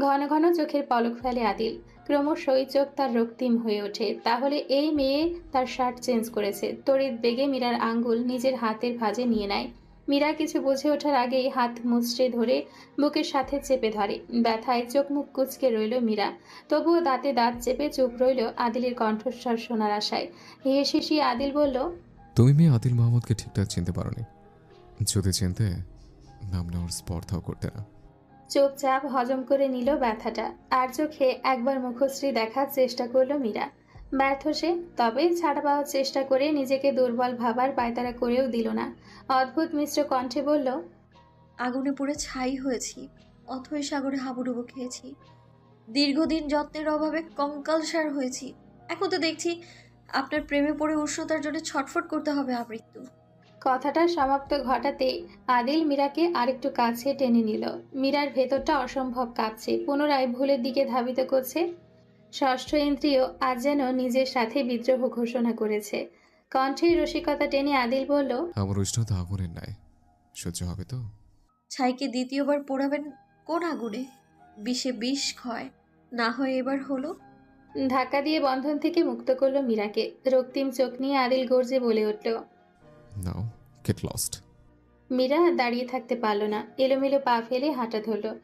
ঘন ঘন চোখের পলক ফেলে আদিল। ক্রমশই চোখ তার রক্তিম হয়ে ওঠে। তাহলে এই মেয়ে তার শার্ট চেঞ্জ করেছে। তড়িৎ বেগে মীরার আঙ্গুল নিজের হাতের ভাঁজে নিয়ে নেয়। মীরা কিছু বুঝে ওঠার আগেই হাত মুচড়ে ধরে বুকের সাথে চেপে ধরে। ব্যথায় চোখ মুখ কুচকে রইল মীরা। তবুও দাঁতে দাঁত চেপে চুপ রইল আদিলের কণ্ঠস্বর শোনার আশায়। হেসে শিশি আদিল বলল, তুমি মেয়ে আদিল মাহমুদকে ঠিকঠাক চিনতে পারোনি। যদি চিনতে, নাম নেওয়ার স্পর্ধাও করতে না। চুপচাপ হজম করে নিল ব্যথাটা। আর চোখে একবার মুখশ্রী দেখার চেষ্টা করল মীরা। ব্যর্থ সে তবে ছাড়া পাওয়ার চেষ্টা করে নিজেকে দুর্বল ভাবার পায়তারা করেও দিল না। অদ্ভুত মিশ্র কণ্ঠে বলল, আগুনে পুড়ে ছাই হয়েছি, অথই সাগরে হাবুডুবু খেয়েছি। দীর্ঘদিন যত্নের অভাবে কঙ্কালসার হয়েছি। এখন তো দেখছি আপনার প্রেমে পড়ে উষ্ণতার জন্য ছটফট করতে হবে আমৃত্যু কথাটা সমাপ্ত ঘটাতে আদিল মীরাকে আরেকটু কাছে টেনে নিল। মীরার ভেতরটা অসম্ভব কাঁপছে পুনরায় ভুলের দিকে ধাবিত করছে। ষষ্ঠ ইন্দ্রিয় আজ যেন নিজের সাথে বিদ্রোহ ঘোষণা করেছে। কণ্ঠের রসিকতা টেনে আদিল বলল আমার উষ্ণতা আগুনের নাই সহ্য হবে তো? ছাইকে দ্বিতীয়বার পোড়াবেন কোন আগুনে? বিষে বিষ ক্ষয় না হয় এবার হলো? ধাক্কা দিয়ে বন্ধন থেকে মুক্ত করল মীরাকে। রক্তিম চোখ নিয়ে আদিল গর্জে বলে উঠল নাও গেট লস্ট মীরা দাঁড়িয়ে থাকতে পারল না। এলোমেলো পা ফেলে হাঁটা ধরল।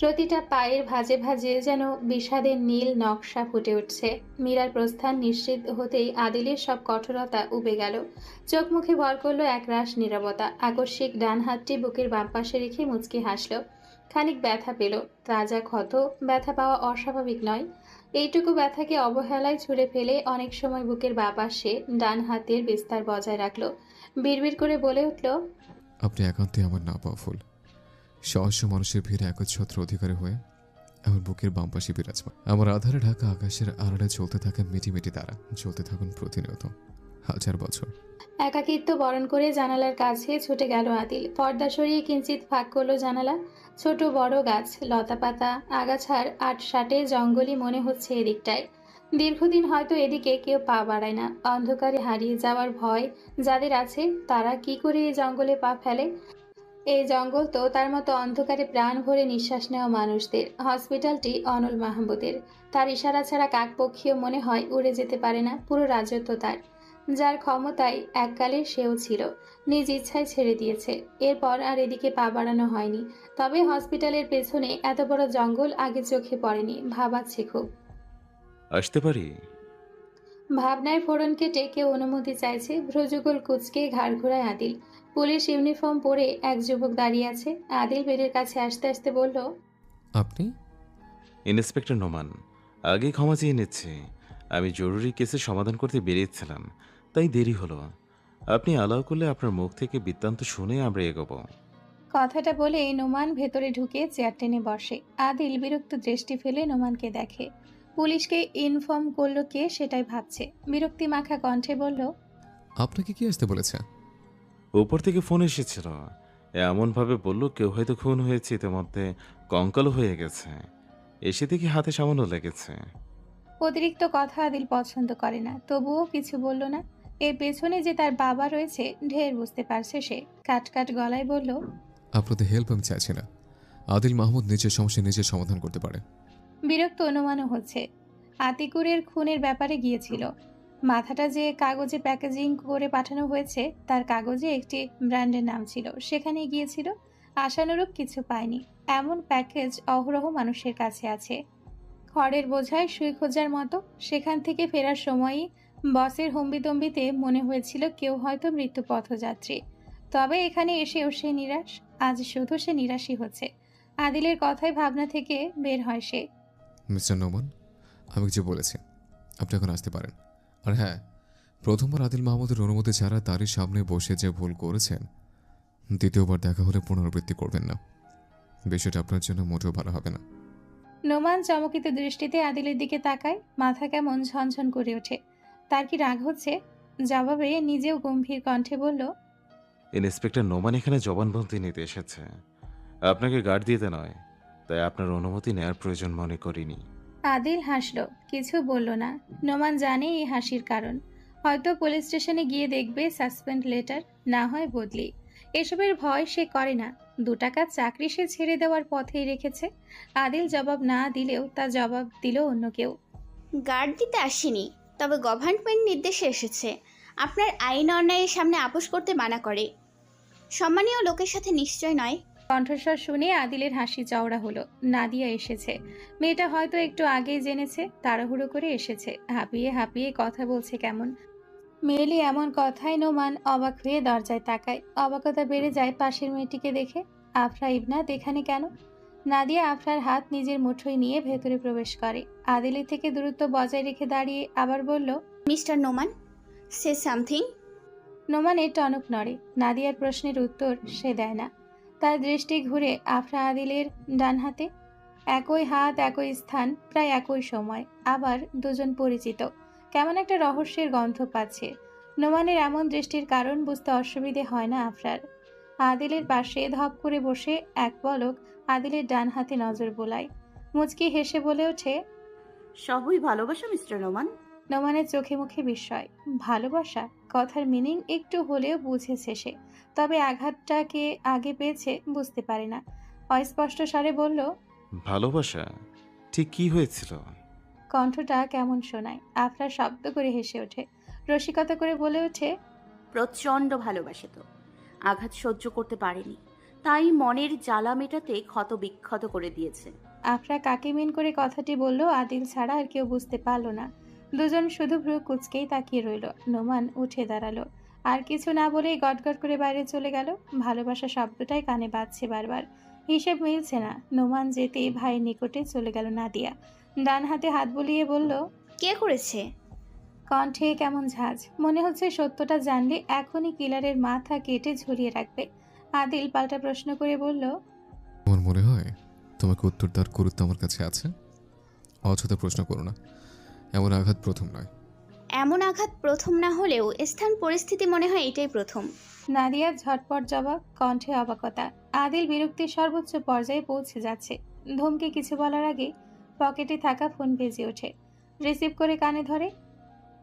প্রতিটা পায়ের ভাজে ভাজে যেন বিষাদের নীল নকশা ফুটে উঠছে। মীরার প্রস্থান নিশ্চিত হতেই আদিলের সব কঠোরতা উবে গেল। চোখ মুখে ভর করল একরাশ নীরবতা। আকস্মিক ডান হাতটি বুকের বাম পাশে রেখে মুচকি হাসল। খানিক ব্যথা পেল। তাজা ক্ষত, ব্যথা পাওয়া অস্বাভাবিক নয়। এইটুকু ব্যথাকে অবহেলায় ছুঁড়ে ফেলে অনেক সময় বুকের বা পাশে ডান হাতের বিস্তার বজায় রাখল। বিড়বিড় করে বলে উঠল, আপনি একান্তই আমার না পাওয়া ফুল সহস্র মানুষের ভিড়ে একচ্ছত্র অধিকারী হয়ে আমার বুকের বাম পাশে বিরাজমান। আমার আধারে ঢাকা আকাশের আড়ালে চলতে থাকা মিটি মিটি তারা, চলতে থাকুন প্রতিনিয়ত, হাজার বছর। একাকিত্ব বরণ করে জানালার কাছে ছুটে গেল আদিল। পর্দা সরিয়ে কিঞ্চিত ফাঁক করল জানালা। ছোট বড় গাছ, লতাপাতা, আগাছার আট সাটে জঙ্গলি মনে হচ্ছে এদিকটায়। দীর্ঘদিন হয়তো এদিকে কেউ পা বাড়ায় না। অন্ধকারে হারিয়ে যাওয়ার ভয় যাদের আছে, তারা কি করে এই জঙ্গলে পা ফেলে? এই জঙ্গল তো তার মতো অন্ধকারে প্রাণ ভরে নিঃশ্বাস নেওয়া মানুষদের। হসপিটালটি অনল মাহমুদের। তার ইশারা ছাড়া কাকপক্ষীয় মনে হয় উড়ে যেতে পারে না, পুরো রাজত্ব তার। যার ক্ষমতায় এককালে সেও ছিল নিজ ইচ্ছায় ছেড়ে দিয়েছে। এরপর আর এদিকে পা বাড়ানো হয়নি। তবে হসপিটালের পেছনে এত বড় জঙ্গল আগে চোখে পড়েনি ভাবাচ্ছে খুব। আসতে পারি? ভাবনায় ফোড়ন কেটে কেউ অনুমতি চাইছে ভ্রযুগল কুচকে ঘাড় ঘোরায় আদিল। পুলিশ ইউনিফর্ম পরে এক যুবক দাঁড়িয়ে আছে। আদিল বেডের কাছে আসতে আসতে বলল আপনি? ইন্সপেক্টর নোমান আগে ক্ষমা চেয়ে নিচ্ছি। আমি জরুরি কেসের সমাধান করতে বেরিয়েছিলাম। তাই দেরি হলো। আপনি অ্যালাউ করলে আপনার মুখ থেকে বৃত্তান্ত শুনে আমরা এগোবো। কথাটা বলে নোমান ভেতরে ঢুকে চেয়ার টেনে বসে। আদিল বিরক্ত দৃষ্টি ফেলে নোমানকে দেখে। পুলিশকে ইনফর্ম করল কে সেটাই ভাবছে। বিরক্তি মাখা কণ্ঠে বলল আপনাকে কি আসতে বলেছে? উপর থেকে ফোন এসেছিল। এমনভাবে বলল কেউ হয়তো খুন হয়েছে ইতিমধ্যে কঙ্কালও হয়ে গেছে। এসে দেখি হাতে সামান্য লেগেছে। অতিরিক্ত কথা আদিল পছন্দ করে না তবুও কিছু বলল না। এর পেছনে যে তার বাবা রয়েছে ঢের বুঝতে পারছে সে। কাট কাট গলায় বলল আপনাদের হেল্প আমি চাইছি না। আদিল মাহমুদ নিজের সমস্যা নিজের সমাধান করতে পারে। বিরক্ত অনুমানও হচ্ছে। আতিকুরের খুনের ব্যাপারে গিয়েছিল। মাথাটা যে কাগজে প্যাকেজিং করে পাঠানো হয়েছে তার কাগজে একটি ব্র্যান্ডের নাম ছিল। সেখানে গিয়েছিল। আশানুরূপ কিছু পায়নি। এমন প্যাকেজ অহরহ মানুষের কাছে আছে। খড়ের বোঝায় সুই খোঁজার মতো। সেখান থেকে ফেরার সময়ই বসের হম্বিতম্বিতে মনে হয়েছিল কেউ হয়তো মৃত্যু পথযাত্রী। তবে এখানে এসেও সে নিরাশ আজ শুধু সে নিরাশই হচ্ছে। আদিলের কথায় ভাবনা থেকে বের হয় সে। মিস্টার নোমান আমি কিছু বলেছি। আপনি এখন আসতে পারেন। আর হ্যাঁ প্রথমবার আদিল মাহমুদের অনুমতি ছাড়া তারই সামনে বসে যে ভুল করেছেন দ্বিতীয়বার দেখা হলে পুনরাবৃত্তি করবেন না। বিষয়টা আপনার জন্য মোটেও ভালো হবে না। নোমান চমকিত দৃষ্টিতে আদিলের দিকে তাকায় মাথা কেমন ঝনঝন করে ওঠে। তার কি রাগ হচ্ছে? জবাবে নিজেও গম্ভীর কণ্ঠে বলল ইন্সপেক্টর নোমান এখানে জবানবন্দি নিতে এসেছে। আপনাকে গার্ড দিতে নয় তাই আপনার অনুমতি নেয়ার প্রয়োজন মনে করিনি। আদিল হাসলো কিছু বলল না। নোমান জানে এই হাসির কারণ। হয়তো পুলিশ স্টেশনে গিয়ে দেখবে সাসপেন্ড লেটার না হয় বদলি। এসবের ভয় সে করে না। দু টাকা চাকরি সে ছেড়ে দেওয়ার পথেই রেখেছে। আদিল জবাব না দিলেও তা জবাব দিল অন্য কেউ। গার্ড দিতে আসেনি। তবে গভর্নমেন্ট নির্দেশে এসেছে। আপনার আইন অন্যায়ের সামনে আপোষ করতে মানা করে। সম্মানীয় লোকের সাথে নিশ্চয় নয়। কণ্ঠস্বর শুনে আদিলের হাসি চওড়া হলো। নাদিয়া এসেছে। মেয়েটা হয়তো একটু আগেই জেনেছে, তাড়াহুড়ো করে এসেছে। হাঁপিয়ে হাঁপিয়ে কথা বলছে কেমন? মেয়েলি এমন কথায় নোমান অবাক হয়ে দরজায় তাকায়। অবাকতা বেড়ে যায় পাশের মেয়েটিকে দেখে। আফরা ইবনাথ এখানে কেন? নাদিয়া আফরার হাত নিজের মুঠোয় নিয়ে ভেতরে প্রবেশ করে। আদিলের থেকে দূরত্ব বজায় রেখে দাঁড়িয়ে আবার বলল মিস্টার নোমান সে সামথিং? নোমানের টনক নড়ে। নাদিয়ার প্রশ্নের উত্তর সে দেয় না। তার দৃষ্টি ঘুরে আফরা আদিলের ডান হাতে। একই হাত একই স্থান প্রায় একই সময়। আবার দুজন পরিচিত। কেমন একটা রহস্যের গন্ধ পাচ্ছে। নোমানের এমন দৃষ্টির কারণ বুঝতে অসুবিধে হয় না আফরার। আদিলের পাশে ধপ করে বসে এক পলক আদিলের ডান হাতে নজর বোলায় মুচকি হেসে বলে ওঠে সবই ভালোবাসা মিস্টার নোমান। নোমানের চোখে মুখে বিস্ময়। ভালোবাসা? কথার মিনিং একটু হলেও বুঝেছে সে। তবে আঘাতটাকে আগে পেয়েছে বুঝতে পারে না। অস্পষ্ট স্বরে বলল ভালোবাসা? ঠিক কি হয়েছিল? কণ্ঠটা কেমন শোনায়। আফরা শব্দ করে হেসে ওঠে। রসিকতা করে বলে ওঠে প্রচণ্ড ভালোবাসে তো। আঘাত সহ্য করতে পারেনি। তাই মনের জ্বালা মেটাতে ক্ষত বিক্ষত করে দিয়েছে। আফরা কাকে মিন করে কথাটি বলল আদিল ছাড়া আর কেউ বুঝতে পারল না। দুজন শুধু ভ্রু কুচকেই তাকিয়ে রইল। নোমান উঠে দাঁড়াল। আর কিছু না বলেই গটগট করে বাইরে চলে গেল। ভালোবাসা শব্দটাই কানে বাজছে বারবার। হিসেব মিলছে না। নোমান যেতেই ভাইয়ের নিকটে চলে গেল নাদিয়া। ডান হাতে হাত বুলিয়ে বলল কে করেছে? কণ্ঠে কেমন ঝাঁজ। মনে হচ্ছে সত্যটা জানলে এখনই কিলারের মাথা কেটে ঝুলিয়ে রাখবে। আদিল পাল্টা প্রশ্ন করে বলল তোমার মনে হয় তোমাকে উত্তর দেওয়ার গুরুত্ব আমার কাছে আছে? অযথা প্রশ্ন করো না। এমন আঘাত প্রথম নয়। এমন আঘাত প্রথম না হলেও স্থান পরিস্থিতি মনে হয় এটাই প্রথম। নাদিয়ার ঝটপট জবাব কণ্ঠে অবাকতা। আদিল বিরক্তির সর্বোচ্চ পর্যায়ে পৌঁছে যাচ্ছে। ধমকে কিছু বলার আগে পকেটে থাকা ফোন বেজে ওঠে। রিসিভ করে কানে ধরে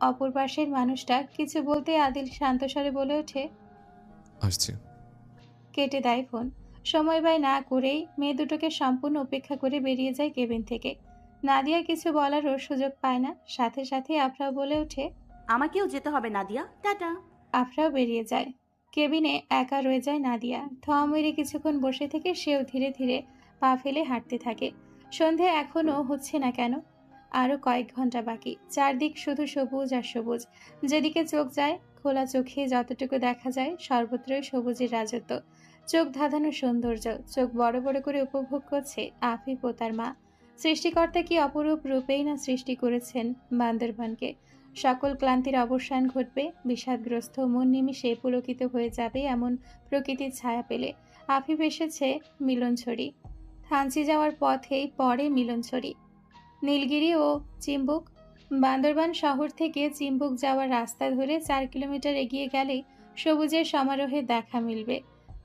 অপর পাশের মানুষটা কিছু বলতে আদিল শান্তস্বরে বলে ওঠে আসছে। কেটে দেয় ফোন। সময় ব্যয় না করেই মেয়ে দুটোকে সম্পূর্ণ উপেক্ষা করে বেরিয়ে যায় কেবিন থেকে। নাদিয়া কিছু বলারও সুযোগ পায় না। সাথে সাথে আফরা বলে ওঠে আমাকেও যেতে হবে নাদিয়া। টাটা। আফরাও বেরিয়ে যায়। কেবিনে একা রয়ে যায় নাদিয়া। থোয়া মেরে কিছুক্ষণ বসে থেকে সেও ধীরে ধীরে পা ফেলে হাঁটতে থাকে। সন্ধে এখনও হচ্ছে না কেন? আরও কয়েক ঘণ্টা বাকি। চারদিক শুধু সবুজ আর সবুজ। যেদিকে চোখ যায় খোলা চোখে যতটুকু দেখা যায় সর্বত্রই সবুজের রাজত্ব। চোখ ধাঁধানো সৌন্দর্য, চোখ বড় বড় করে উপভোগ করছে আফিফ ও তার মা। সৃষ্টিকর্তা কি অপরূপ রূপেই না সৃষ্টি করেছেন বান্দরবানকে? সকল ক্লান্তির অবসান ঘটবে, বিষাদগ্রস্ত মন নিমিষে পুলকিত হয়ে যাবে এমন প্রকৃতির ছায়া পেলে। আফিফ এসেছে মিলনছড়ি। থানচি যাওয়ার পথেই পরে মিলনছড়ি। নীলগিরি ও চিম্বুক। বান্দরবান শহর থেকে চিম্বুক যাওয়ার রাস্তা ধরে চার কিলোমিটার এগিয়ে গেলেই সবুজের সমারোহে দেখা মিলবে।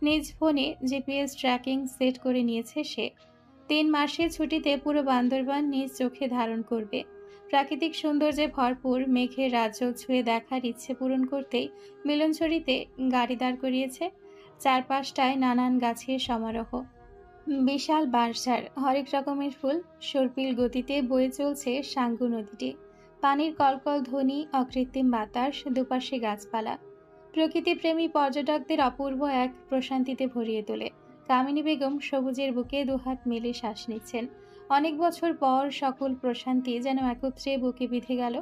নিজ ফোনে জিপিএস ট্র্যাকিং সেট করে নিয়েছে সে। তিন মাসের ছুটিতে পুরো বান্দরবান নিজ চোখে ধারণ করবে। প্রাকৃতিক সৌন্দর্যে ভরপুর মেঘের রাজ্য ছুঁয়ে দেখার ইচ্ছে পূরণ করতেই মিলনছড়িতে গাড়ি দাঁড় করিয়েছে চারপাশটায় নানান গাছের সমারোহ। বিশাল বাঁশঝাড়, হরেক রকমের ফুল, সর্পিল গতিতে বয়ে চলছে সাঙ্গু নদীটি। পানির কলকল ধ্বনি, অকৃত্রিম বাতাস, দুপাশে গাছপালা। প্রকৃতিপ্রেমী পর্যটকদের অপূর্ব এক প্রশান্তিতে ভরিয়ে তোলে। কামিনী বেগম সবুজের বুকে দুহাত মেলে শ্বাস নিচ্ছেন। অনেক বছর পর সকল প্রশান্তি যেন একত্রে বুকে বিঁধে গেল।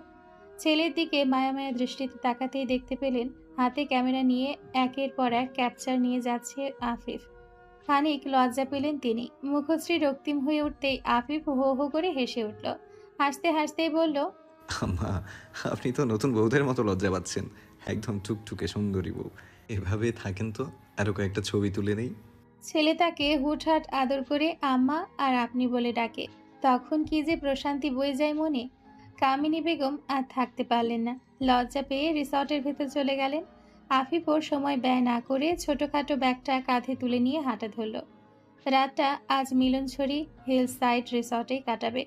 ছেলের দিকে মায়া মায়া দৃষ্টিতে তাকাতেই দেখতে পেলেন, হাতে ক্যামেরা নিয়ে একের পর এক ক্যাপচার নিয়ে যাচ্ছে আফিফ। খানিক লজ্জা পেলেন তিনি। মুখশ্রী রক্তিম হয়ে উঠতেই আফিফ হো হো করে হেসে উঠল। হাসতে হাসতেই বলল আপনি তো নতুন বউদের মতো লজ্জা পাচ্ছেন। একদম টুকটুকে সুন্দরী বউ। এভাবে থাকেন তো? আরও কয়েকটা ছবি তুলে নেই? ছেলে তাকে হুটহাট আদর করে আম্মা আর আপনি বলে ডাকে। তখন কি যে প্রশান্তি বয়ে যায় মনে? কামিনী বেগম আর থাকতে পারলেন না। লজ্জা পেয়ে রিসর্টের ভেতর চলে গেলেন। আফিফও সময় ব্যয় না করে ছোটোখাটো ব্যাগটা কাঁধে তুলে নিয়ে হাঁটা ধরল। রাতটা আজ মিলনছড়ি হিল সাইড রিসর্টে কাটাবে।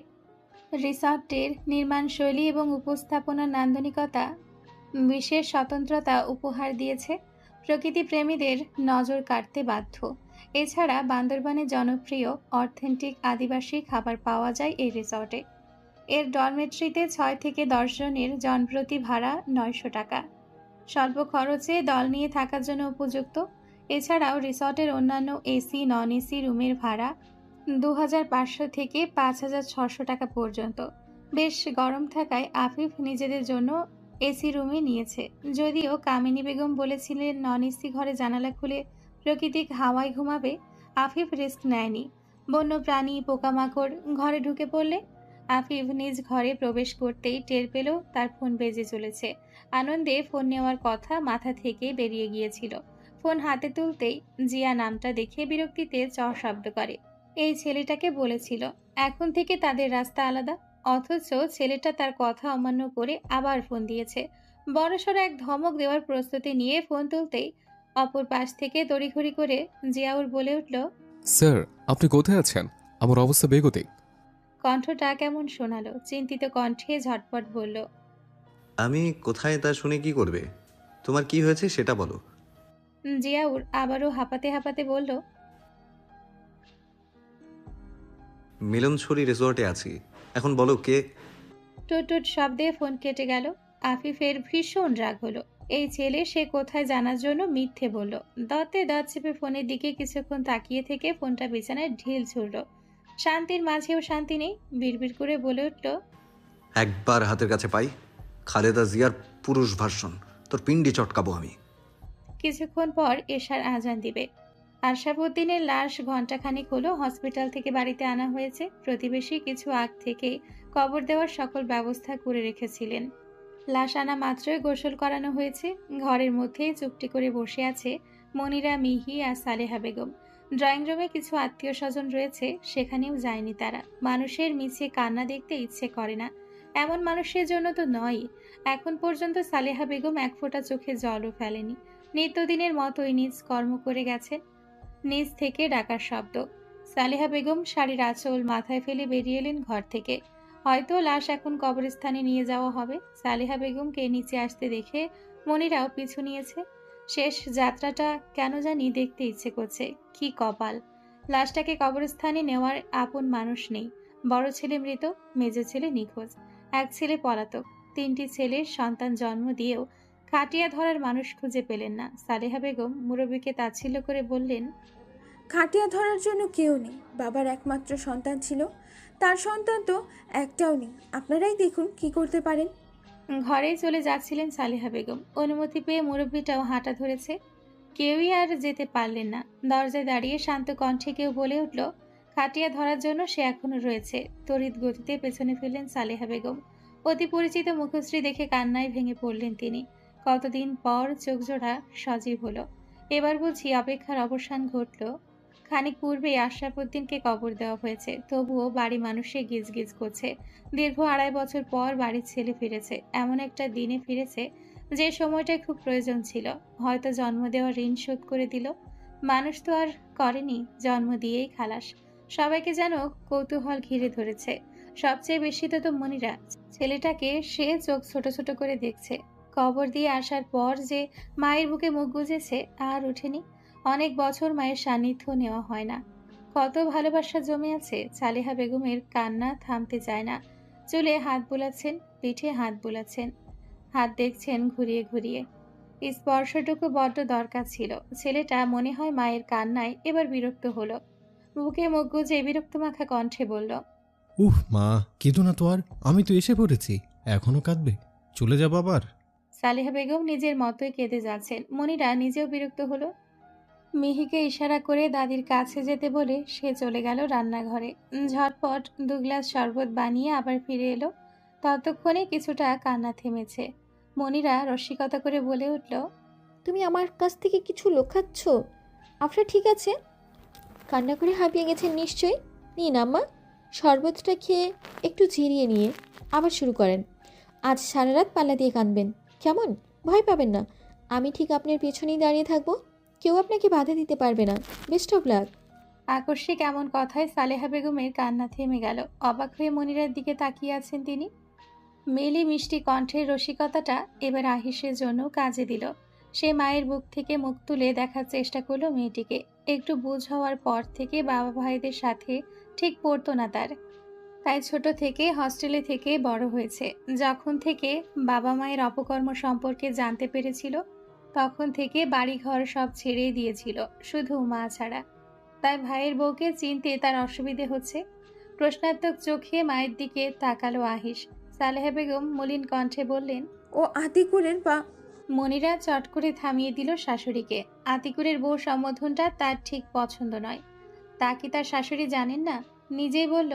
রিসর্টের নির্মাণ শৈলী এবং উপস্থাপনার নান্দনিকতা বিশেষ স্বতন্ত্রতা উপহার দিয়েছে। প্রকৃতি প্রেমীদের নজর কাটতে বাধ্য। এছাড়া বান্দরবানের জনপ্রিয়, অথেন্টিক আদিবাসী খাবার পাওয়া যায় এই রিসর্টে। এর ডরমেট্রিতে ছয় থেকে দশ জনের জনপ্রতি ভাড়া নয়শো টাকা। স্বল্প খরচে দল নিয়ে থাকার জন্য উপযুক্ত। এছাড়াও রিসর্টের অন্যান্য এসি নন এসি রুমের ভাড়া দু হাজার পাঁচশো থেকে পাঁচ টাকা পর্যন্ত। বেশ গরম থাকায় আফিফ নিজেদের জন্য এসি রুমে নিয়েছে। যদিও কামিনী বেগম বলেছিলেন নন এসি ঘরে জানালা খুলে প্রাকৃতিক হাওয়ায় ঘুমাবে, আফিফ রিস্ক নেয়নি। বন্য প্রাণী পোকামাকড় ঘরে ঢুকে পড়লে আফিফ নিজ ঘরে প্রবেশ করতেই টের পেল তার ফোন বেজে চলেছে। আনন্দে ফোন নেওয়ার কথা মাথা থেকে বেরিয়ে গিয়েছিল। ফোন হাতে তুলতেই জিয়া নামটা দেখে বিরক্তিতে চ শব্দ করে। এই ছেলেটাকে বলেছিল, এখন থেকে তাদের রাস্তা আলাদা। অথচ ছেলেটা তার কথা অমান্য করে আবার ফোন দিয়েছে। বড়সড় এক ধমক দেওয়ার প্রস্তুতি নিয়ে ফোন তুলতেই অপর পাশ থেকে তড়িঘড়ি করে জিয়াউর বলে উঠল স্যার আপনি কোথায় আছেন? আমার অবস্থা বেগতে কণ্ঠটা কেমন শোনালো চিন্তিত কণ্ঠে ঝটপট বলল আমি কোথায় তা শুনে কি করবে? তোমার কি হয়েছে সেটা বলো। জিয়াউর আবারও হাঁপাতে হাঁপাতে বলল মিলনছড়ি রিসোর্টে আছি। এখন বলো কে? টুট টুট শব্দে ফোন কেটে গেল। আফিফের ভীষণ রাগ হলো। এই ছেলে সে কোথায় জানার জন্য মিথ্যে বলল। দাঁতে দাঁত চেপে ফোনের দিকে কিছুক্ষণ তাকিয়ে থেকে ফোনটা বিছানায় ঢিল ছুড়ল। শান্তির মাঝেও শান্তি নেই। বিড়বিড় করে বলে উঠল একবার হাতের কাছে পাই। খালেদা জিয়ার পুরুষ ভার্সন। তোর পিন্ডি চটকাবো আমি। কিছুক্ষণ পর এশার আজান দিবে। আশাবুদ্দিনের লাশ ঘণ্টাখানিক হলো হসপিটাল থেকে বাড়িতে আনা হয়েছে। প্রতিবেশী কিছু আগ থেকে কবর দেওয়ার সকল ব্যবস্থা করে রেখেছিলেন। লাশ আনা মাত্রই গোসল করানো হয়েছে। ঘরের মধ্যেই চুপটি করে বসে আছে মনিরা, মিহি আর সালেহা বেগম। ড্রয়িং রুমে কিছু আত্মীয় স্বজন রয়েছে, সেখানেও যায়নি তারা। মানুষের মিছে কান্না দেখতে ইচ্ছে করে না। এমন মানুষের জন্য তো নয়। এখন পর্যন্ত সালেহা বেগম এক ফোঁটা চোখে জলও ফেলেনি। নিত্যদিনের মতোই নিজ কর্ম করে গেছেন। নিজ থেকে ডাকার শব্দ। সালেহা বেগম শাড়ির আঁচল মাথায় ফেলে বেরিয়ে এলেন ঘর থেকে। হয়তো লাশ এখন কবরস্থানে নিয়ে যাওয়া হবে। সালেহা বেগমকে নিচে আসতে দেখে মনিরাও পিছু নিয়েছে। শেষ যাত্রাটা কেন জানি দেখতে ইচ্ছে করছে। কি কপাল। লাশটাকে কবরস্থানে নেওয়ার আপন মানুষ নেই। বড় ছেলে মৃত, মেজো ছেলে নিখোঁজ। এক ছেলে পলাতক। তিনটি ছেলের সন্তান জন্ম দিয়েও খাটিয়া ধরার মানুষ খুঁজে পেলেন না। সালেহা বেগম মুরব্বীকে তাচ্ছিল্য করে বললেন খাটিয়া ধরার জন্য কেউ নেই বাবার একমাত্র সন্তান ছিল। তার সন্তান তো একটাও নেই। আপনারাই দেখুন কি করতে পারেন। ঘরেই চলে যাচ্ছিলেন সালেহা বেগম। অনুমতি পেয়ে মুরব্বীটাও হাঁটা ধরেছে। কেউই আর যেতে পারলেন না। দরজায় দাঁড়িয়ে শান্ত কণ্ঠে কেউ বলে উঠল খাটিয়া ধরার জন্য সে এখনও রয়েছে। তড়িৎ গতিতে পেছনে ফেললেন সালেহা বেগম। অতি পরিচিত মুখশ্রী দেখে কান্নায় ভেঙে পড়লেন তিনি। কতদিন পর চোখজোড়া সজীব হলো। এবার বুঝি অপেক্ষার অবসান ঘটল। খানিক পূর্বেই আশরাফুদ্দিনকে কবর দেওয়া হয়েছে। তবুও বাড়ি মানুষে গিজ গিজ করছে। দীর্ঘ আড়াই বছর পর বাড়ির ছেলে ফিরেছে। এমন একটা দিনে ফিরেছে যে সময়টায় খুব প্রয়োজন ছিল। হয়তো জন্ম দেওয়া ঋণ শোধ করে দিল। মানুষ তো আর করেনি, জন্ম দিয়েই খালাস। সবাইকে যেন কৌতূহল ঘিরে ধরেছে। সবচেয়ে বেশি তো তো মনিরা। ছেলেটাকে সে চোখ ছোট ছোট করে দেখছে। কবর দিয়ে আসার পর যে মায়ের বুকে মুখ গুজেছে আর ওঠেনি। অনেক বছর মায়ের সান্নিধ্য নেওয়া হয় না। কত ভালোবাসা জমে আছে, সালেহা বেগমের কান্না থামতে চায় না। চুলে হাত বোলাচ্ছেন, পিঠে হাত বোলাচ্ছেন। হাত দেখছেন ঘুরিয়ে ঘুরিয়ে। স্পর্শটুকু বড্ড দরকার ছিল। ছেলেটা মনে হয় মায়ের কান্নায় এবার বিরক্ত হলো। বুকে মুখ গুজে বিরক্ত মাখা কণ্ঠে বলল, উফ মা, কেঁদো না তো আর। আমি তো এসে পড়েছি। এখনও কাঁদবে। চলে যাব আবার? সালেহা বেগম নিজের মতোই কেঁদে যাচ্ছেন। মনিরা নিজেও বিরক্ত হলো। মিহিকে ইশারা করে দাদির কাছে যেতে বলে সে চলে গেল রান্নাঘরে। ঝটপট দু গ্লাস শরবত বানিয়ে আবার ফিরে এলো। ততক্ষণে কিছুটা কান্না থেমেছে। মনিরা রসিকতা করে বলে উঠল, তুমি আমার কাছ থেকে কিছু লুকাচ্ছ? আপনার ঠিক আছে? কান্না করে হাঁপিয়ে গেছেন নিশ্চয়ই। নিন আম্মা, শরবতটা খেয়ে একটু ঝিরিয়ে নিয়ে আবার শুরু করেন। আজ সারা রাত পাল্লা দিয়ে কাঁদবেন। কেমন? ভয় পাবেন না। আমি ঠিক আপনার পেছনেই দাঁড়িয়ে থাকব। কেউ আপনাকে বাধা দিতে পারবে না। Best of luck. আকস্মিক এমন কথায় সালেহা বেগমের কান্না থেমে গেল। অবাক হয়ে মনিরার দিকে তাকিয়ে আছেন তিনি। মেলি মিষ্টি কণ্ঠের রসিকতাটা এবার আহিসের জন্য কাজে দিল। সে মায়ের বুক থেকে মুখ তুলে দেখার চেষ্টা করল মেয়েটিকে। একটু বুঝ হওয়ার পর থেকে বাবা ভাইদের সাথে ঠিক পড়তো না তার। তাই ছোট থেকে হস্টেলে থেকে বড় হয়েছে। যখন থেকে বাবা মায়ের অপকর্ম সম্পর্কে জানতে পেরেছিল তখন থেকে বাড়িঘর সব ছেড়েই দিয়েছিল শুধু মা ছাড়া। তাই ভাইয়ের বউকে চিনতে তার অসুবিধে হচ্ছে। প্রশ্নাত্মক চোখে মায়ের দিকে তাকালো আহিস। সালেহা বেগম মলিন কণ্ঠে বললেন ও আতিকুরের বা মনিরা চট করে থামিয়ে দিল শাশুড়িকে। আতিকুরের বউ সম্বোধনটা তার ঠিক পছন্দ নয়। তা কি তার শাশুড়ি জানেন না? নিজেই বলল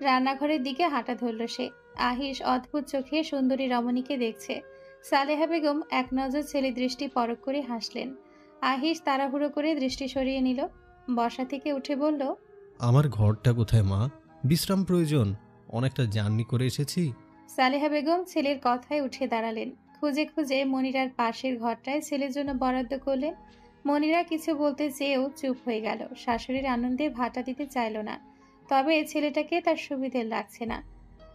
রান্নাঘরের দিকে হাঁটা ধরল সে। আহিস অদ্ভুত চোখে সুন্দরী রমণীকে দেখছে। সালেহা বেগম এক নজর ছেলে দৃষ্টি পরক করে হাসলেন। আহিস তাড়াহুড়ো করে দৃষ্টি সরিয়ে নিল। বসা থেকে উঠে বলল আমার ঘরটা কোথায় মা? বিশ্রাম প্রয়োজন। অনেকটা জার্নি করে এসেছি। সালেহা বেগম ছেলের কথায় উঠে দাঁড়ালেন। খুঁজে খুঁজে মনিরার পাশের ঘরটায় ছেলের জন্য বরাদ্দ করলেন। মনিরা কিছু বলতে চেয়েও চুপ হয়ে গেল। শাশুড়ির আনন্দে ভাটা দিতে চাইল না। তবে ছেলেটাকে তার সুবিধে লাগছে না।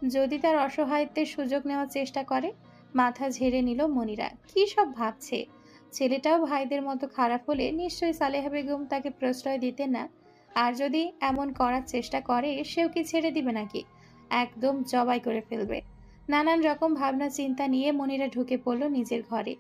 যদি তার অসহায়ত্বের সুযোগ নেওয়ার চেষ্টা করে, মাথা ঝেড়ে নিল মনিরা। কী সব ভাবছে? ছেলেটাও ভাইদের মতো খারাপ হলে নিশ্চয়ই সালেহা বেগম তাকে প্রশ্রয় দিতেন না। আর যদি এমন করার চেষ্টা করে, সেও কি ছেড়ে দিবে নাকি? একদম জবাই করে ফেলবে। নানান রকম ভাবনা চিন্তা নিয়ে মনিরা ঢুকে পড়ল নিজের ঘরে।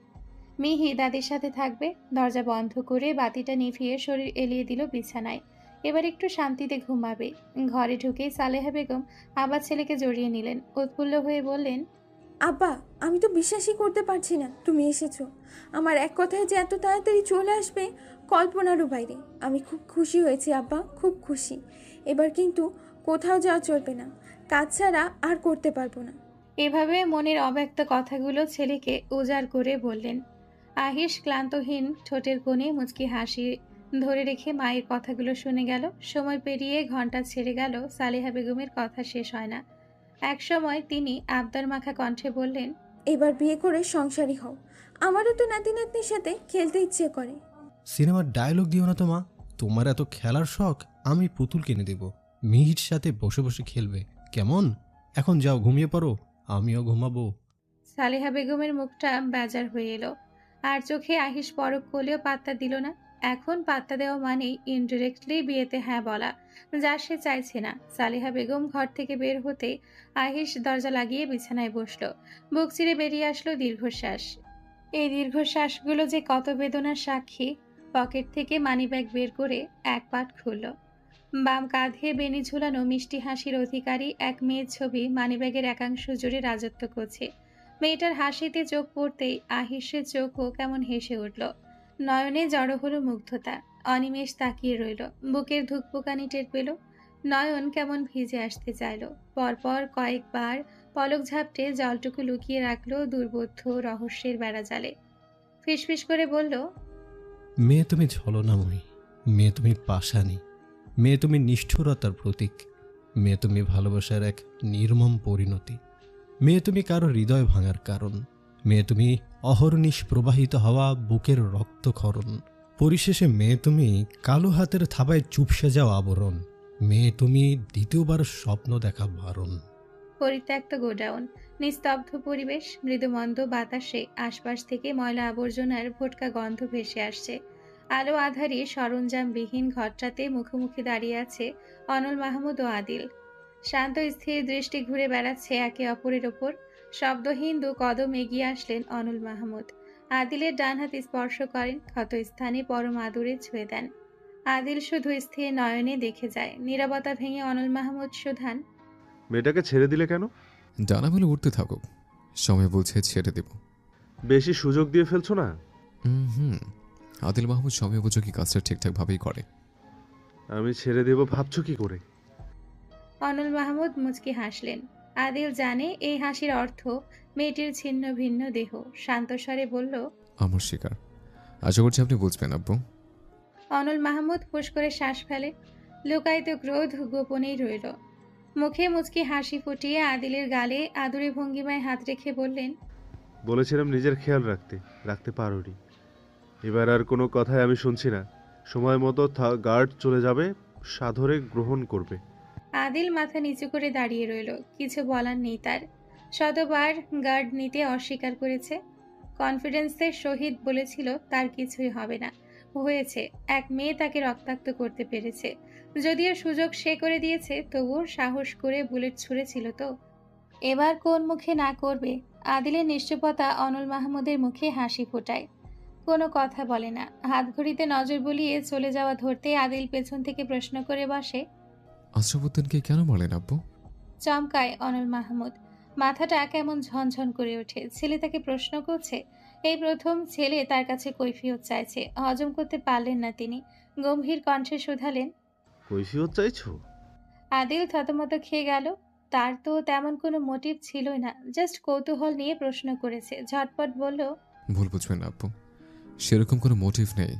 মিহি দাদির সাথে থাকবে, দরজা বন্ধ করে বাতিটা নিভিয়ে শরীর এলিয়ে দিল বিছানায়। এবার একটু শান্তিতে ঘুমাবে। ঘরে ঢুকেই সালেহা বেগম আবার ছেলেকে জড়িয়ে নিলেন। উৎফুল্ল হয়ে বললেন আব্বা আমি তো বিশ্বাসই করতে পারছি না তুমি এসেছ। আমার এক কথায় যে এত তাড়াতাড়ি চলে আসবে কল্পনারও বাইরে। আমি খুব খুশি হয়েছি আব্বা খুব খুশি। এবার কিন্তু কোথাও যাওয়া চলবে না। কাজ ছাড়া আর করতে পারব না। এভাবে মনের অব্যক্ত কথাগুলো ছেলেকে উজাড় করে বললেন। আহিস ক্লান্তহীন ঠোঁটের কোণে মুচকি হাসি ধরে রেখে মায়ের কথাগুলো শুনে গেল। সময় পেরিয়ে ঘণ্টা ছেড়ে গেল সালেহা বেগমের কথা শেষ হয় না। এক সময় তিনি আবদার মাখা কণ্ঠে বললেন এবার বিয়ে করে সংসারী হও। আমারও তো নাতি নাতনির সাথে খেলতে ইচ্ছে করে। সিনেমার ডায়লগ দিও না তো মা। তোমার এত খেলার শখ আমি পুতুল কিনে দেব। মিহির সাথে বসে বসে খেলবে। কেমন? এখন যাও ঘুমিয়ে পড়ো আমিও ঘুমাবো। সালেহা বেগমের মুখটা বেজার হয়ে এলো। আর চোখে আহিস পরক করলেও পাত্তা দিল না। এখন পাত্তা দেওয়া মানেই ইনডিরেক্টলি বিয়েতে হ্যাঁ বলা, যা সে চাইছে না। সালেহা বেগম ঘর থেকে বের হতে আহিস দরজা লাগিয়ে বিছানায় বসল। বুক চিরে বেরিয়ে আসলো দীর্ঘশ্বাস। এই দীর্ঘশ্বাসগুলো যে কত বেদনার সাক্ষী, পকেট থেকে মানিব্যাগ বের করে এক পাট খুলল। বাম কাঁধে বেনি ঝুলানো মিষ্টি হাসির অধিকারী এক মেয়ের ছবি মানিব্যাগের একাংশ জুড়ে রাজত্ব করছে। মেয়েটার হাসিতে চোখ পড়তেই আহিসের চোখও কেমন হেসে উঠল। নয়নে জড়ো হলো মুগ্ধতা। অনিমেষ তাকিয়ে রইল, বুকের ধুকপুকানি টের পেল। নয়ন কেমন ভিজে আসতে চাইল। পরপর কয়েকবার পলক ঝাপটে জলটুকু লুকিয়ে রাখল দুর্বোধ্য রহস্যের বেড়াজালে। ফিসফিস করে বলল, মেয়ে তুমি ছলনাময়ী মেয়ে তুমি পাষাণী, মেয়ে তুমি নিষ্ঠুরতার প্রতীক, মেয়ে তুমি ভালোবাসার এক নির্মম পরিণতি, মেয়ে তুমি কারও হৃদয় ভাঙার কারণ মেয়ে তুমি অহর্নিশ প্রবাহিত হওয়া বুকের রক্তক্ষরণ। পরিশেষে মেয়ে তুমি কালো হাতের থাবায় চুপসে যাওয়া আবরণ। মেয়ে তুমি দ্বিতীয়বার স্বপ্ন দেখা বারণ। পরিত্যক্ত গোডাউন, নিস্তব্ধ পরিবেশ, মৃদুমন্দ বাতাসে আশপাশ থেকে ময়লা আবর্জনার ভোটকা গন্ধ ভেসে আসছে। আলো আধারে সরঞ্জামবিহীন ঘরটাতে মুখোমুখি দাঁড়িয়ে আছে অনল মাহমুদ ও আদিল। শান্ত স্থির দৃষ্টি ঘুরে বেড়াচ্ছে একে অপরের ওপর। শব্দহীন দু কদম এগিয়ে আসলেন অনল মাহমুদ। আদিলের ডান হাত স্পর্শ করেন ক্ষত স্থানে পরম আদুরে ছুঁয়ে দেন। আদিল শুধু স্থির নয়নে দেখে যায় নীরবতা ভেঙে অনল মাহমুদ সুধান মেয়েটাকে ছেড়ে দিলে কেন? ডানা মেলে উঠতে থাকুক সময় বলছে ছেড়ে দেব। বেশি সুযোগ দিয়ে ফেলছো না? হুম হুম আদিল মাহমুদ সময় উপযোগী কাজটা ঠিকঠাকভাবেই করে। আমি ছেড়ে দেব ভাবছ কি করে? অনল মাহমুদ মুচকি হাসলেন। আদিল জানে এই হাসির অর্থ মেয়েটির ছিন্ন ভিন্ন দেহ। শান্তস্বরে বলল আমার শিকার। আশা করছি আপনি বুঝবেন আব্বু। অনল মাহমুদ ফুস করে শ্বাস ফেলে। লুকায়িত ক্রোধ গোপনেই রইল। মুখে মুচকি হাসি ফুটিয়ে আদিলের গালে আদুরে ভঙ্গিমায় হাত রেখে বললেন বলেছিলাম নিজের খেয়াল রাখতে রাখতে পারোনি। এবার আর কোনো কথাই আমি শুনছি না। সময় মতো গার্ড চলে যাবে সাধরে গ্রহণ করবে। আদিল মাথা নিচু করে দাঁড়িয়ে রইল। কিছু বলার নেই তার। শতবার গার্ড নিতে অস্বীকার করেছে। কনফিডেন্সের সহিত বলেছিল তার কিছুই হবে না। হয়েছে, এক মেয়ে তাকে রক্তাক্ত করতে পেরেছে। যদিও সুযোগ সে করে দিয়েছে, তবুও সাহস করে বুলেট ছুঁড়েছিল তো। এবার কোন মুখে না করবে? আদিলের নিশ্চুপতা অনল মাহমুদের মুখে হাসি ফোটায়। কোনো কথা বলে না। হাত ঘড়িতে নজর বুলিয়ে চলে যাওয়া ধরতে আদিল পেছন থেকে প্রশ্ন করে বসে আশরাফুদ্দিনকে কেন মারলেন আব্বু? চমকায় অনল মাহমুদ। মাথাটা কেমন ঝনঝন করে ওঠে। ছেলে তাকে প্রশ্ন করছে এই প্রথম ছেলে তার কাছে কৈফিয়ত চাইছে হজম করতে পারলেন না তিনি। গম্ভীর কণ্ঠে শুধালেন কৈফিয়ত চাইছো? আদিল থতমত খেয়ে গেল। তার তো তেমন কোনো মোটিভ ছিলই না জাস্ট কৌতূহল নিয়ে প্রশ্ন করেছে। ঝটপট বলল ভুল বুঝবেন না আব্বু সেরকম কোনো মোটিভ নেই।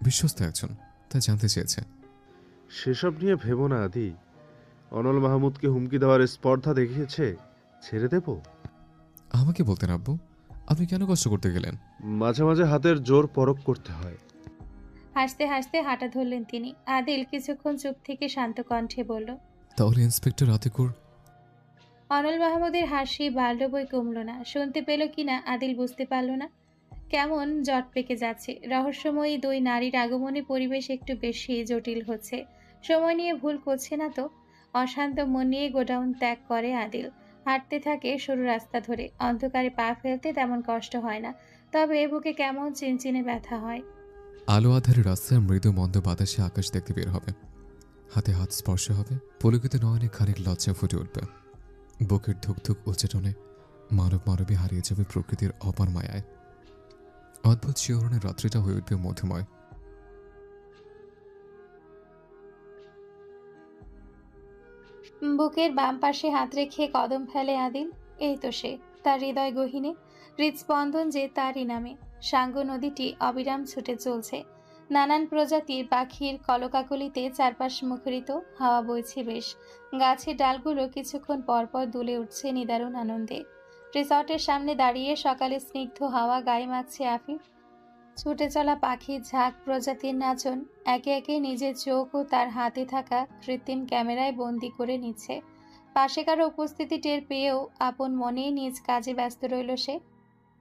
বিশ্বস্ত একজন তা জানতে চেয়েছে। সেসব নিয়ে ভেবো না আদি। অনল মাহমুদকে হুমকি দেওয়ার স্পর্ধা দেখিয়েছে ছেড়ে দেব? আমাকে বলতেন আব্বু আপনি কেন কষ্ট করতে গেলেন? মাঝে মাঝে হাতের জোর পরক করতে হয়। হাসতে হাসতে হাঁটা ধরলেন তিনি। আদিল কিছুক্ষণ চুপ থেকে শান্ত কণ্ঠে বলল তাহলে ইন্সপেক্টর আতিকুর? অনল মাহমুদের হাসি বাড়ল বই কমল না। শুনতে পেল কিনা আদিল বুঝতে পারল না। কেমন জট পেকে যাচ্ছে? রহস্যময়ী দুই নারীর আগমনে পরিবেশ একটু বেশি জটিল হচ্ছে। সময় নিয়ে ভুল করছে না তো? অশান্ত মন নিয়ে গোডাউন ত্যাগ করে আদিল। হাঁটতে থাকে সরু রাস্তা ধরে। অন্ধকারে পা ফেলতে তেমন কষ্ট হয় না। তবে এ বুকে কেমন চিনচিনে ব্যথা হয়। আলো আধারে রাস্তায় মৃদু মন্দ বাতাসে আকাশ দেখতে বের হবে। হাতে হাত স্পর্শ হবে। পলকিতে নয়নে খানিক লজ্জা ফুটে উঠবে। বুকের ধুক ধুক উচ্চাটনে মানব মানবী হারিয়ে যাবে প্রকৃতির অপার মায়ায়। অদ্ভুত শিহরণের রাত্রিটা হয়ে উঠবে মধুময়। বুকের বাম পাশে হাত রেখে কদম ফেলে আদিল, এই তো সে, তার হৃদয় গহিনে, হৃদস্পন্দন যে তারই নামে, সাঙ্গ নদীটি অবিরাম ছুটে চলছে। নানান প্রজাতির পাখির কলকাকলিতে চারপাশ মুখরিত, হাওয়া বইছে বেশ। গাছের ডালগুলো কিছুক্ষণ পরপর দুলে উঠছে নিদারুণ আনন্দে। রিসর্টের সামনে দাঁড়িয়ে সকালে স্নিগ্ধ হাওয়া গায়ে মাখছে আফিফ। ছুটে চলা পাখি ঝাঁক প্রজাতির নাচন একে একে নিজের চোখ ও তার হাতে থাকা কৃত্রিম ক্যামেরায় বন্দি করে নিচ্ছে। পাশে কারও উপস্থিতি টের পেয়েও আপন মনেই নিজ কাজে ব্যস্ত রইল সে।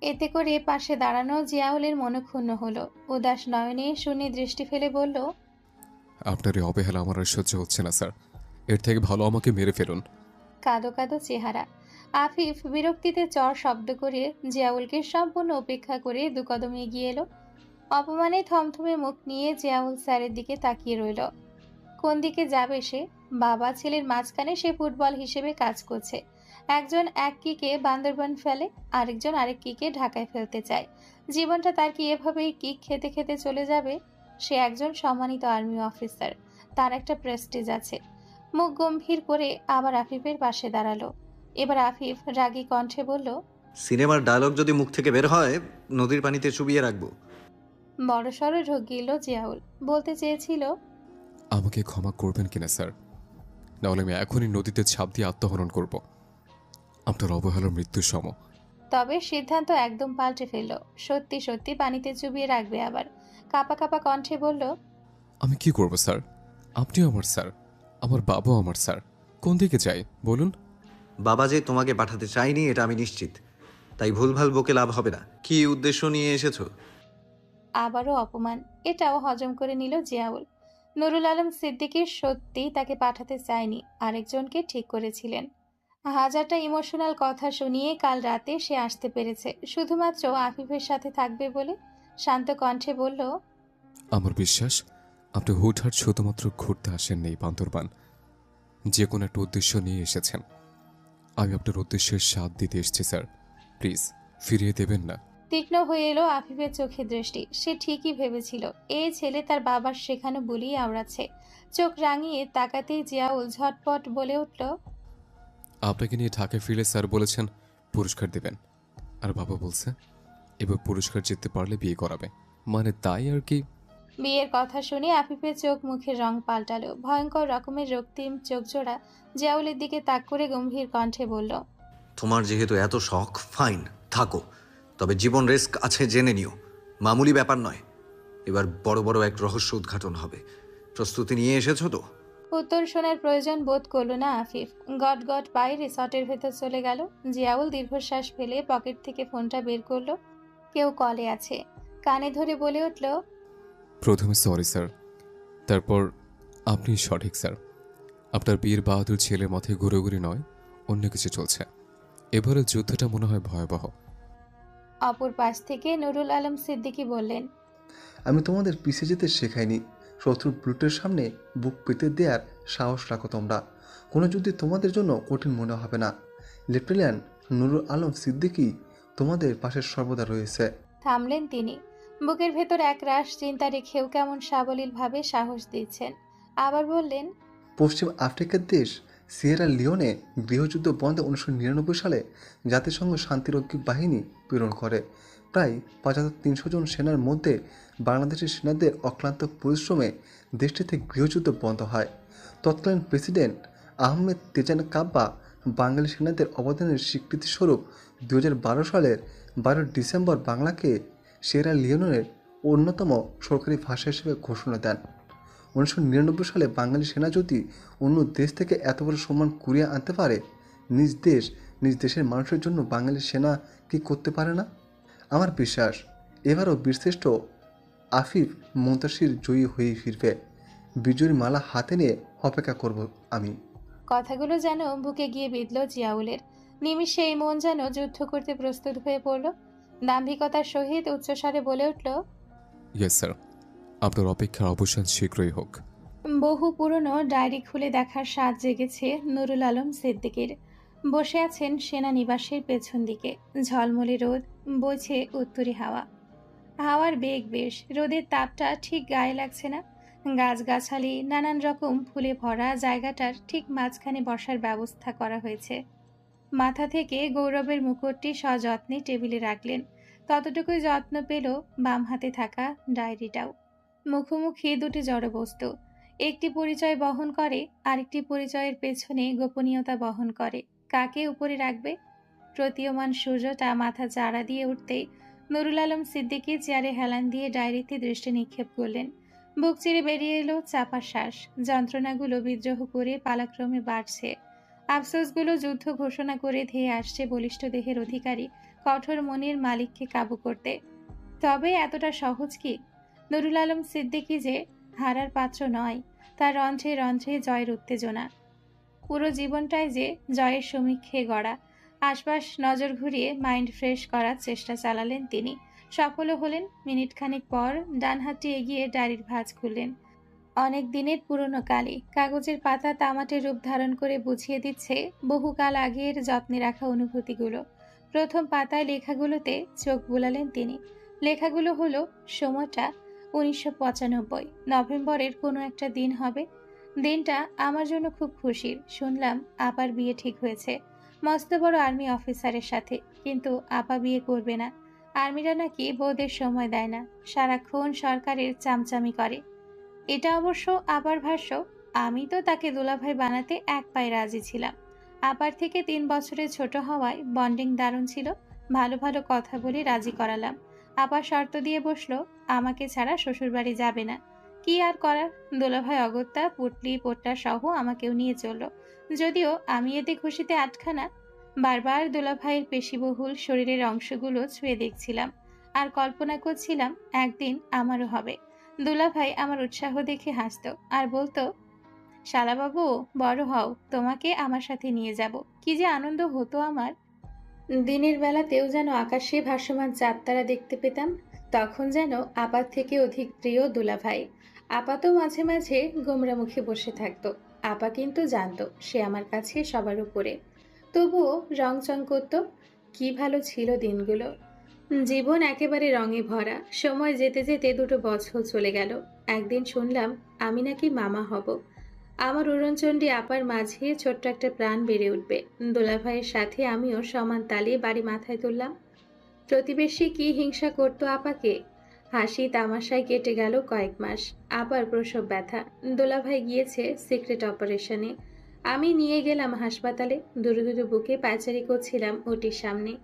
এতে করে পাশে দাঁড়ানো জিয়াউলের মনক্ষুণ্ণ হলো। উদাস নয়নে শুনে দৃষ্টি ফেলে বলল আপনার এই অবহেলা আমার আর সহ্য হচ্ছে না স্যার। এর থেকে ভালো আমাকে মেরে ফেলুন। কাদো কাদো চেহারা। আফিফ বিরক্তিতে চর শব্দ করে জিয়াউলকে সম্পূর্ণ উপেক্ষা করে দু কদম এগিয়ে এলো। অপমানে থমথমে মুখ নিয়ে জিয়াউল স্যারের দিকে তাকিয়ে রইল। কোন দিকে যাবে সে? বাবা ছেলের মাঝখানে সে ফুটবল হিসেবে কাজ করছে। একজন এক কিকে বান্দরবান ফেলে, আরেকজন আরেক কিকে ঢাকায় ফেলতে চায়। জীবনটা তার কি এভাবেই কিক খেতে খেতে চলে যাবে? সে একজন সম্মানিত আর্মি অফিসার। তার একটা প্রেস্টিজ আছে। মুখ গম্ভীর করে আবার আফিফের পাশে দাঁড়াল। এবার আফিফ রাগী কণ্ঠে বলল সিনেমার ডায়লগ যদি মুখ থেকে বের হয় নদীর পানিতে চুবিয়ে রাখব। বড়সড় ঢোক গিল জিয়াউল বলতে চেয়েছিল আমাকে ক্ষমা করবেন কিনা স্যার? নাহলে আমি এখনই নদীতে ছাপ দিয়ে আত্মহরণ করব। আপনার অবহেলার মৃত্যুর সম তবে সিদ্ধান্ত একদম পাল্টে ফেলল। সত্যি সত্যি পানিতে চুবিয়ে রাখবে আবার। কাপা কাপা কণ্ঠে বলল আমি কি করব স্যার? আপনিও আমার স্যার। আমার বাবাও আমার স্যার। কোন দিকে চাই বলুন? বাবা যে তোমাকে পাঠাতে চাইনি এটা আমি নিশ্চিত। তাই ভুলভাল বকে লাভ হবে না। কি উদ্দেশ্য নিয়ে এসেছ? আবারও অপমান। এটাও হজম করে নিল জিয়াউল। নুরুল আলম সিদ্দিকীর সত্যি তাকে পাঠাতে চায়নি আরেকজনকে ঠিক করেছিলেন। হাজারটা ইমোশনাল কথা শুনিয়ে কাল রাতে সে আসতে পেরেছে। শুধুমাত্র আফিফের সাথে থাকবে বলে শান্ত কণ্ঠে বলল আমার বিশ্বাস আপনি হুটহাট শুধুমাত্র ঘুরতে আসেননি বান্দরবান। যে কোনো একটা উদ্দেশ্য নিয়ে এসেছেন। আমি আপনার উদ্দেশ্যের সাথ দিতে এসেছি স্যার। প্লিজ ফিরিয়ে দেবেন না। তীক্ষ্ণ হয়ে এলো আফিফের চোখে দৃষ্টি। সে ঠিকই ভেবেছিল এই ছেলে তার বাবার শেখানো বলেই আওড়াচ্ছে। চোখ রাঙিয়ে তাকাতেই জিয়াউল ঝটপট বলে উঠল আপনাকে নিয়ে ঢাকায় ফিরে স্যার বলেছেন পুরস্কার দেবেন। আর বাবা বলছে এবার পুরস্কার জিততে পারলে বিয়ে করাবে। মানে তাই আর কি? বিয়ের কথা শুনে আফিফের চোখ মুখের রং পাল্টালো। ভয়ঙ্কর রকমের রক্তিম চোখ জোড়া জিয়াউলের দিকে তাক করে গম্ভীর কণ্ঠে বলল তোমার যেহেতু এত শখ ফাইন থাকো। তবে জীবন রিস্ক আছে জেনে নিও। মামুলি ব্যাপার নয়। এবার বড় বড় এক রহস্য উদ্ঘাটন হবে। প্রস্তুতি নিয়ে এসেছ তো? উত্তর শোনার প্রয়োজন বোধ করল না আফিফ। গট গট পায়ে রিসর্টের ভেতর চলে গেল। জিয়াউল দীর্ঘশ্বাস ফেলে পকেট থেকে ফোনটা বের করল। কেউ কলে আছে। কানে ধরে বলে উঠল প্রথমে সরি স্যার। তারপর আপনি সঠিক স্যার। আপনার বিয়ের বাহাদুর ছেলের মাথায় ঘুরে নয় অন্য কিছু চলছে। এবারে যুদ্ধটা মনে হয় ভয়াবহ। অপর পাশ থেকে নুরুল আলম সিদ্দিকী বললেন আমি তোমাদের পিছিয়ে যেতে শেখাইনি। শত্রুর ব্লুটের সামনে বুক পেতে দেওয়ার সাহস রাখো তোমরা। কোনো যুদ্ধে তোমাদের জন্য কঠিন মনে হবে না। লেফটেন্যান্ট নুরুল আলম সিদ্দিকী তোমাদের পাশে সর্বদা রয়েছে। থামলেন তিনি। বুকের ভেতর এক রাশ চিন্তা রেখেও কেমন সাবলীলভাবে সাহস দিচ্ছেন। আবার বললেন, পশ্চিম আফ্রিকার দেশ সিয়েরা লিওনে গৃহযুদ্ধ বন্ধে উনিশশো নিরানব্বই সালে জাতিসংঘ শান্তিরক্ষী বাহিনী প্রেরণ করে। প্রায় পাঁচ হাজার তিনশো জন সেনার মধ্যে বাংলাদেশের সেনাদের অক্লান্ত পরিশ্রমে দেশটিতে গৃহযুদ্ধ বন্ধ হয়। তৎকালীন প্রেসিডেন্ট আহমেদ তেজান কাব্বা বাঙালি সেনাদের অবদানের স্বীকৃতিস্বরূপ দু হাজার বারো সালের বারো ডিসেম্বর বাংলাকে সিয়েরা লিওনের অন্যতম সরকারি ভাষা হিসেবে ঘোষণা দেন। উনিশশো নিরানব্বই সালে বাঙালি সেনা যদি অন্য দেশ থেকে এত বড় সম্মান কুড়িয়ে আনতে পারে, নিজ দেশ, নিজ দেশের মানুষের জন্য বাঙালি সেনা কি করতে পারে না? আমার বিশ্বাস, এবারও বীরশ্রেষ্ঠ আফিফ মন্তাসির জয়ী হয়ে ফিরবে। বিজয়ীর মালা হাতে নিয়ে অপেক্ষা করব আমি। কথাগুলো যেন বুকে গিয়ে বিঁধল জিয়াউলের। নিমিষে এই মন যেন যুদ্ধ করতে প্রস্তুত হয়ে পড়ল। দাম্ভিকতার সহিত উচ্চস্বরে বলে উঠল ইয়েস স্যার আপনার অপেক্ষার অবসান শীঘ্রই হোক। বহু পুরনো ডায়েরি খুলে দেখার স্বাদ জেগেছে নুরুল আলম সিদ্দিকের। বসে আছেন সেনানিবাসের পেছন দিকে। ঝলমলে রোদ বইছে উত্তরি হাওয়া। হাওয়ার বেগ বেশ রোদের তাপটা ঠিক গায়ে লাগছে না। গাছগাছালি নানান রকম ফুলে ভরা জায়গাটার ঠিক মাঝখানে বসার ব্যবস্থা করা হয়েছে। মাথা থেকে গৌরবের মুকুটটি সযত্নে টেবিলে রাখলেন। ততটুকুই যত্ন পেল বাম হাতে থাকা ডায়েরিটাও। মুখোমুখি দুটি জড়বস্তু একটি পরিচয় বহন করে, আরেকটি পরিচয়ের পেছনে গোপনীয়তা বহন করে। কাকে উপরে রাখবে? প্রতীয়মান সূর্যটা মাথা চাড়া দিয়ে উঠতেই নুরুল আলম সিদ্দিকি চেয়ারে হেলান দিয়ে ডায়েরিতে দৃষ্টি নিক্ষেপ করলেন। বুক চিরে বেরিয়ে এলো চাপা শ্বাস। যন্ত্রণাগুলো বিদ্রোহ করে পালাক্রমে বাড়ছে। আফসোসগুলো যুদ্ধ ঘোষণা করে ধেয়ে আসছে বলিষ্ঠ দেহের অধিকারী কঠোর মনের মালিককে কাবু করতে। তবে এতটা সহজ কি? নুরুল আলম সিদ্দিকি যে হারার পাত্র নয় তার রন্ধ্রে রন্ধ্রে জয়ের উত্তেজনা। পুরো জীবনটাই যে জয়ের সমীক্ষে গড়া, আশপাশ নজর ঘুরিয়ে মাইন্ড ফ্রেশ করার চেষ্টা চালালেন তিনি। সফলও হলেন মিনিট খানিক পর ডান হাতটি এগিয়ে ডায়েরির ভাঁজ খুললেন। অনেক দিনের পুরনো কালি। কাগজের পাতা তামাটে রূপ ধারণ করে বুঝিয়ে দিচ্ছে বহুকাল আগের যত্নে রাখা অনুভূতিগুলো। প্রথম পাতায় লেখাগুলোতে চোখ বুলালেন তিনি। লেখাগুলো হলো সময়টা উনিশশো পঁচানব্বই, নভেম্বরের কোনো একটা দিন হবে। দিনটা আমার জন্য খুব খুশির, শুনলাম আপার বিয়ে ঠিক হয়েছে। মস্ত বড় আর্মি অফিসারের সাথে, কিন্তু আপা বিয়ে করবে না। আর্মিরা নাকি বউদের সময় দেয় না, সারাক্ষণ সরকারের চামচামি করে। এটা অবশ্য আবার ভাষ্য। আমি তো তাকে দুলাভাই বানাতে এক পায়ে রাজি ছিলাম। আপার থেকে তিন বছরের ছোট হওয়ায় বন্ডিং দারুণ ছিল, ভালো ভালো কথা বলে রাজি করালাম। আবার শর্ত দিয়ে বসল, আমাকে ছাড়া শ্বশুরবাড়ি যাবে না। কি আর করার? দোলাভাই অগত্যা পুটলি পোট্টা সহ আমাকেও নিয়ে চলল। যদিও আমি এতে খুশিতে আটখানা। বারবার দোলাভাইয়ের পেশিবহুল শরীরের অংশগুলো ছুঁয়ে দেখছিলাম। আর কল্পনা করছিলাম, একদিন আমারও হবে। দুলাভাই আমার উৎসাহ দেখে হাসতো আর বলতো, শালাবাবু, বড় হও, তোমাকে আমার সাথে নিয়ে যাব। কি যে আনন্দ হতো আমার। দিনের বেলাতেও যেন আকাশে ভাসমান চাঁদতারা দেখতে পেতাম, তখন যেন আপার থেকে অধিক প্রিয় দুলাভাই। আপা তো মাঝে মাঝে গোমরা মুখে বসে থাকতো। আপা কিন্তু জানতো, সে আমার কাছে সবার উপরে। তবুও রংচং করতো। কি ভালো ছিল দিনগুলো। জীবন একেবারে রঙে ভরা। সময় যেতে যেতে দুটো বছর চলে গেল। একদিন শুনলাম, আমি নাকি মামা হব। আমার উড়নচণ্ডী আপার মাঝে ছোট্ট একটা প্রাণ বেড়ে উঠবে। দোলাভাইয়ের সাথে আমিও সমান তালে বাড়ি মাথায় তুললাম। প্রতিবেশী কি হিংসা করতো আপাকে? হাসি তামাশায় কেটে গেল কয়েক মাস। আপার প্রসব ব্যথা। দোলাভাই গিয়েছে সিক্রেট অপারেশনে। আমি নিয়ে গেলাম হাসপাতালে। দুরু দুরু বুকে পায়চারি করছিলাম ওটির সামনে।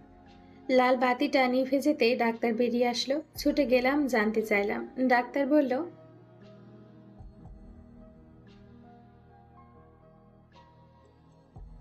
লাল বাতিটা নিভে যেতে ডাক্তার বেরিয়ে আসলো। ছুটে গেলাম জানতে চাইলাম। ডাক্তার বলল